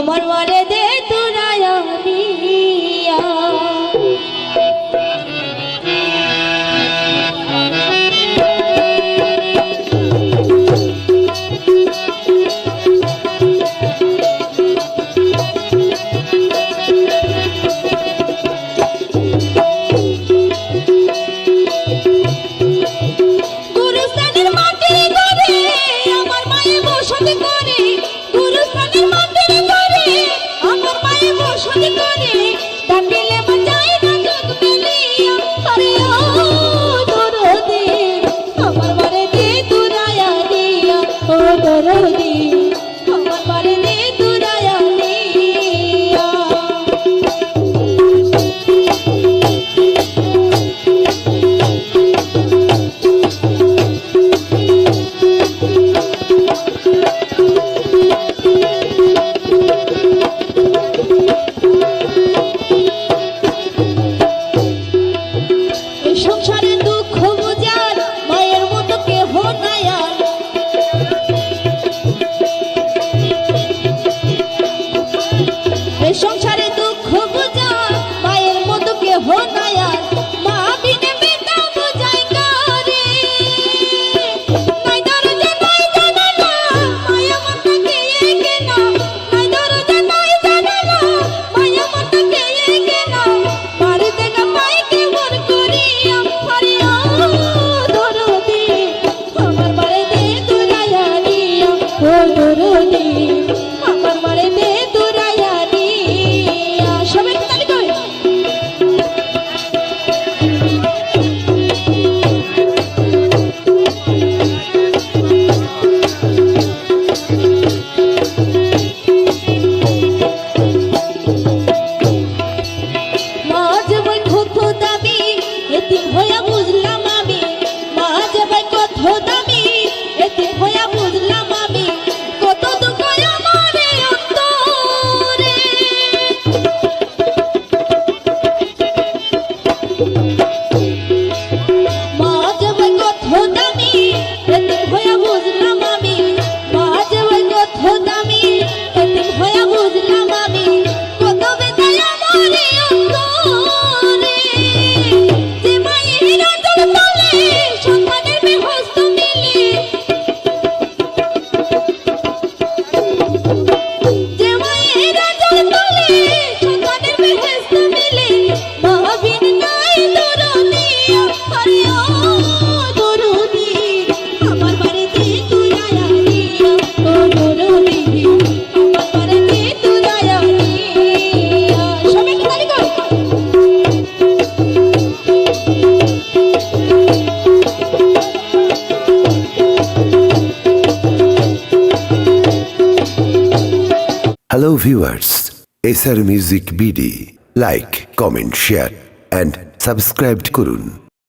আমার মনে ಹೋಗರದಿ ¡Jota! Hello viewers, SR Music BD. Like, comment, share and subscribe to Kurun.